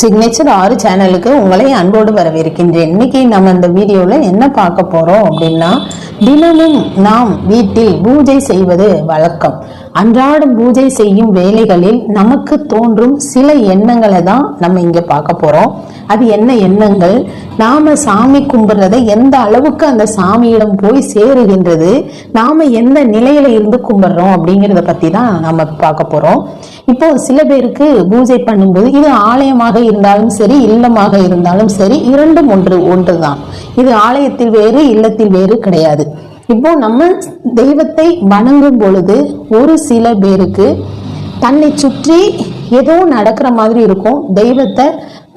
Signature ஆறு சேனலுக்கு உங்களை அன்போடு வரவேற்கின்றேன். இன்னைக்கு நம்ம இந்த வீடியோவில் என்ன பார்க்க போறோம் அப்படின்னா தினமும் நாம் வீட்டில் பூஜை செய்வது வழக்கம். அன்றாடம் பூஜை செய்யும் வேலைகளில் நமக்கு தோன்றும் சில எண்ணங்களை தான் நம்ம இங்க பார்க்க போறோம். அது என்ன எண்ணங்கள்? நாம சாமி கும்பிடுறத எந்த அளவுக்கு அந்த சாமியிடம் போய் சேருகின்றது? நாம எந்த நிலையில இருந்து கும்பிடுறோம் அப்படிங்கிறத பற்றி தான் நம்ம பார்க்க போறோம். இப்போ சில பேருக்கு பூஜை பண்ணும்போது இது ஆலயமாக இருந்தாலும் சரி இல்லமாக இருந்தாலும் சரி இரண்டும் ஒன்று ஒன்றுதான். இது ஆலயத்தில் வேறு இல்லத்தில் வேறு கிடையாது. இப்போ நம்ம தெய்வத்தை வணங்கும் பொழுது ஒரு சில பேருக்கு தன்னை சுற்றி ஏதோ நடக்கிற மாதிரி இருக்கும். தெய்வத்தை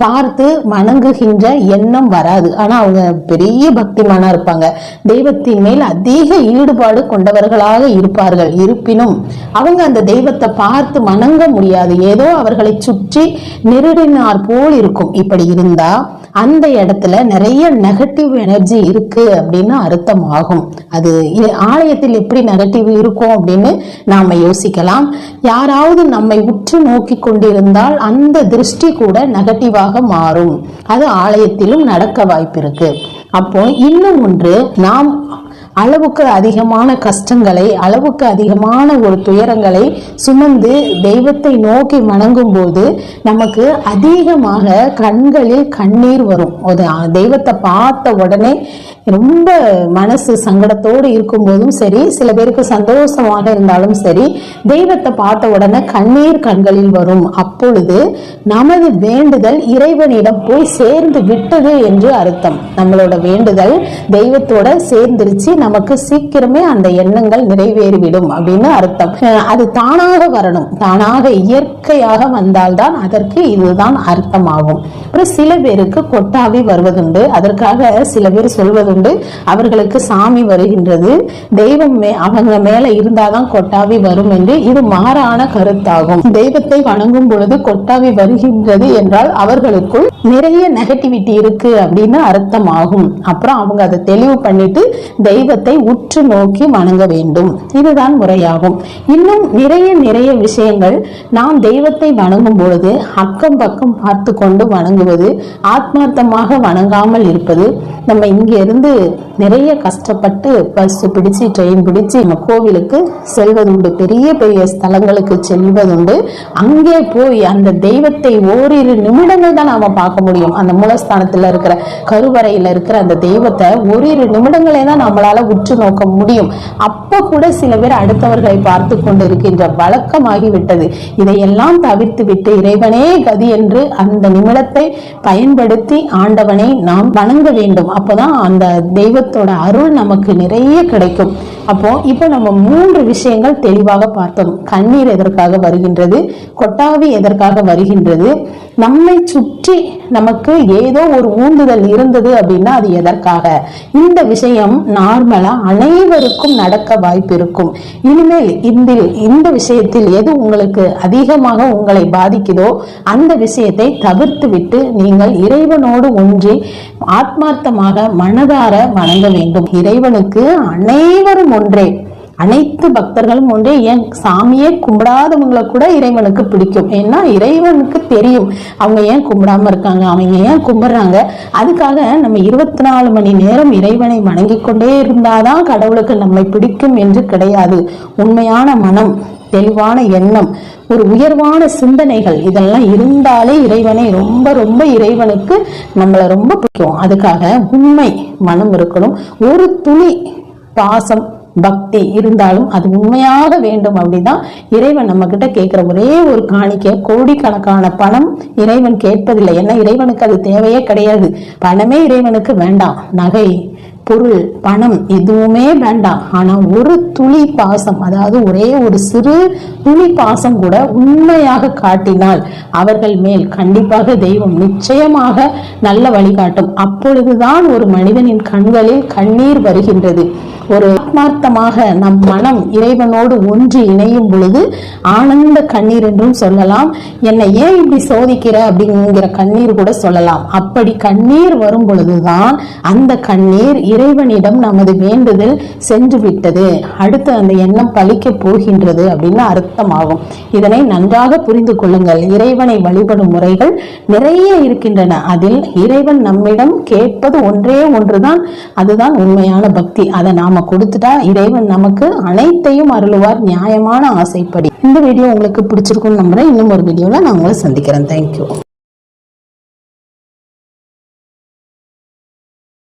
பார்த்து வணங்குகின்ற எண்ணம் வராது. ஆனா அவங்க பெரிய பக்திமானா இருப்பாங்க. தெய்வத்தின் மேல் அதிக ஈடுபாடு கொண்டவர்களாக இருப்பார்கள். இருப்பினும் அவங்க அந்த தெய்வத்தை பார்த்து வணங்க முடியாது. ஏதோ அவர்களை சுற்றி நெருடினார் போல் இருக்கும். இப்படி இருந்தா அந்த இடத்துல நிறைய நெகட்டிவ் எனர்ஜி இருக்கு அப்படின்னு அர்த்தம் ஆகும் அது ஆலயத்தில் எப்படி நெகட்டிவ் இருக்கும் அப்படின்னு நாம யோசிக்கலாம். யாராவது நம்மை உற்று நோக்கி கொண்டிருந்தால் அந்த திருஷ்டி கூட நெகட்டிவாக மாறும். அது ஆலயத்திலும் நடக்க வாய்ப்பு இருக்கு அப்போ இன்னும் ஒன்று நாம் அளவுக்கு அதிகமான கஷ்டங்களை அளவுக்கு அதிகமான ஒரு துயரங்களை சுமந்து தெய்வத்தை நோக்கி வணங்கும் போது நமக்கு அதிகமாக கண்களில் கண்ணீர் வரும். ஒரு தெய்வத்தை பார்த்த உடனே ரொம்ப மனசு சங்கடத்தோடு இருக்கும்போதும் சரி சில பேருக்கு சந்தோஷமாக இருந்தாலும் சரி தெய்வத்தை பார்த்த உடனே கண்ணீர் கண்களில் வரும். அப்பொழுது நமது வேண்டுதல் இறைவனிடம் போய் சேர்ந்து விட்டது என்று அர்த்தம். நம்மளோட வேண்டுதல் தெய்வத்தோட சேர்ந்துருச்சு நமக்கு சீக்கிரமே அந்த எண்ணங்கள் நிறைவேறிவிடும் அப்படின்னு அர்த்தம். அது தானாக வரணும். தானாக இயற்கையாக வந்தால்தான் அதற்கு இதுதான் அர்த்தமாகும். அப்புறம் சில பேருக்கு கொட்டாவி வருவதுண்டு. அதற்காக சில பேர் சொல்வதுண்டு அவர்களுக்கு சாமி வருகின்றது. தெய்வம் மே- அவங்க மேல இருந்தாதான் கொட்டாவி வரும் என்று இது மாறான கருத்தாகும். தெய்வத்தை வணங்கும் பொழுது கொட்டாவி வருகின்றது என்றால் அவர்களுக்குள் நிறைய நெகட்டிவிட்டி இருக்கு அப்படின்னு அர்த்தம் ஆகும் அப்புறம் அவங்க அதை தெளிவு பண்ணிட்டு தெய்வ தெய்வத்தை உற்று நோக்கி வணங்க வேண்டும். இதுதான் முறையாகும். இன்னும் நிறைய நிறைய விஷயங்கள் நாம் தெய்வத்தை வணங்கும் பொழுது அக்கம் பக்கம் பார்த்து கொண்டு வணங்குவது ஆத்மார்த்தமாக வணங்காமல் இருப்பது நம்ம இங்கிருந்து நிறைய கஷ்டப்பட்டு பஸ் பிடிச்சு ட்ரெயின் பிடிச்சு நம்ம கோவிலுக்கு செல்வதுண்டு பெரிய பெரிய ஸ்தலங்களுக்கு செல்வதுண்டு அங்கே போய் அந்த தெய்வத்தை ஓரிரு நிமிடங்கள் தான் நாம பார்க்க முடியும். அந்த மூலஸ்தானத்துல இருக்கிற கருவறையில இருக்கிற அந்த தெய்வத்தை ஓரிரு நிமிடங்களே தான் நம்மளால உற்று நோக்க முடியும். அப்ப கூட சில பேர் அடுத்தவர்களை பார்த்து கொண்டிருக்கின்ற வழக்கமாகி விட்டது இதையெல்லாம் தவிர்த்து விட்டு இறைவனே கதி என்று அந்த நிமிடத்தை பயன்படுத்தி ஆண்டவனை நாம் வணங்க வேண்டும். அப்போதான் அந்த தெய்வத்தோட அருள் நமக்கு நிறைய கிடைக்கும். அப்போ இப்போ நம்ம மூன்று விஷயங்கள் தெளிவாக பார்த்தோம். கண்ணீர் எதற்காக வருகின்றது? கொட்டாவி எதற்காக வருகின்றது? நம்மை சுற்றி நமக்கு ஏதோ ஒரு ஊந்துதல் இருந்தது அப்படின்னா அது எதற்காக? இந்த விஷயம் நார்மலா அனைவருக்கும் நடக்க வாய்ப்பு இருக்கும் இனிமேல் இந்த இந்த விஷயத்தில் எது உங்களுக்கு அதிகமாக உங்களை பாதிக்குதோ அந்த விஷயத்தை தவிர்த்து விட்டு நீங்கள் இறைவனோடு ஒன்றி ஆத்மார்த்தமாக மனதார வணங்க வேண்டும். இறைவனுக்கு அனைவரும் ஒன்றே. அனைத்து பக்தர்களும் ஒன்றே. ஏன்? சாமியே கும்பிடாதவங்களை கூட இறைவனுக்கு பிடிக்கும். ஏன்னா இறைவனுக்கு தெரியும். அவங்க ஏன் கும்பிடாம இருக்காங்க? அவங்க ஏன் கும்பிடுறாங்க? அதுக்காக நம்ம இருபத்தி நாலு மணி நேரம் இறைவனை வணங்கி கொண்டே இருந்தாதான் கடவுளுக்கு நம்மை பிடிக்கும் என்று கிடையாது. உண்மையான மனம் தெளிவான எண்ணம் ஒரு உயர்வான சிந்தனைகள் இதெல்லாம் இருந்தாலே இறைவனை ரொம்ப ரொம்ப இறைவனுக்கு நம்மளை ரொம்ப பிடிக்கும். அதுக்காக உண்மை மனம் இருக்கணும். ஒரு துளி பாசம் பக்தி இருந்தாலும் அது உண்மையாக வேண்டும் அப்படிதான் இறைவன் நம்ம கிட்ட கேட்கிற ஒரே ஒரு காணிக்கை கோடிக்கணக்கான பணம் இறைவன் கேட்பதில்லை. ஏன்னா இறைவனுக்கு அது தேவையே கிடையாது. பணமே இறைவனுக்கு வேண்டாம். நகை பொருள் பணம் எதுவுமே வேண்டாம். ஆனா ஒரு துளி பாசம் அதாவது ஒரே ஒரு சிறு துளி பாசம் கூட உண்மையாக காட்டினால் அவர்கள் மேல் கண்டிப்பாக தெய்வம் நிச்சயமாக நல்ல வழிகாட்டும். அப்பொழுதுதான் ஒரு மனிதனின் கண்களில் கண்ணீர் வருகின்றது. ஒரு ஆத்மார்த்தமாக நம் மனம் இறைவனோடு ஒன்று இணையும் பொழுது ஆனந்த கண்ணீர் என்றும் சொல்லலாம். என்னை ஏன் இப்படி சோதிக்கிற அப்படிங்கிற கண்ணீர் கூட சொல்லலாம். அப்படி கண்ணீர் வரும் பொழுதுதான் அந்த கண்ணீர் இறைவனிடம் நமது வேண்டுதல் சென்று விட்டது. அடுத்து அந்த எண்ணம் பழிக்க போகின்றது அப்படின்னு அர்த்தமாகும். இதனை நன்றாக புரிந்து கொள்ளுங்கள். இறைவனை வழிபடும் முறைகள் நிறைய இருக்கின்றன. அதில் இறைவன் நம்மிடம் கேட்பது ஒன்றே ஒன்றுதான். அதுதான் உண்மையான பக்தி. அதை நாம் கொடுத்துட்டா இறைவன் நமக்கு அனைத்தையும் அருளுவார் நியாயமான ஆசைப்படி. இந்த வீடியோ உங்களுக்கு பிடிச்சிருக்கும்னு நம்புறேன். இன்னும் ஒரு வீடியோவில் நான் உங்களை சந்திக்கிறேன். தேங்க்யூ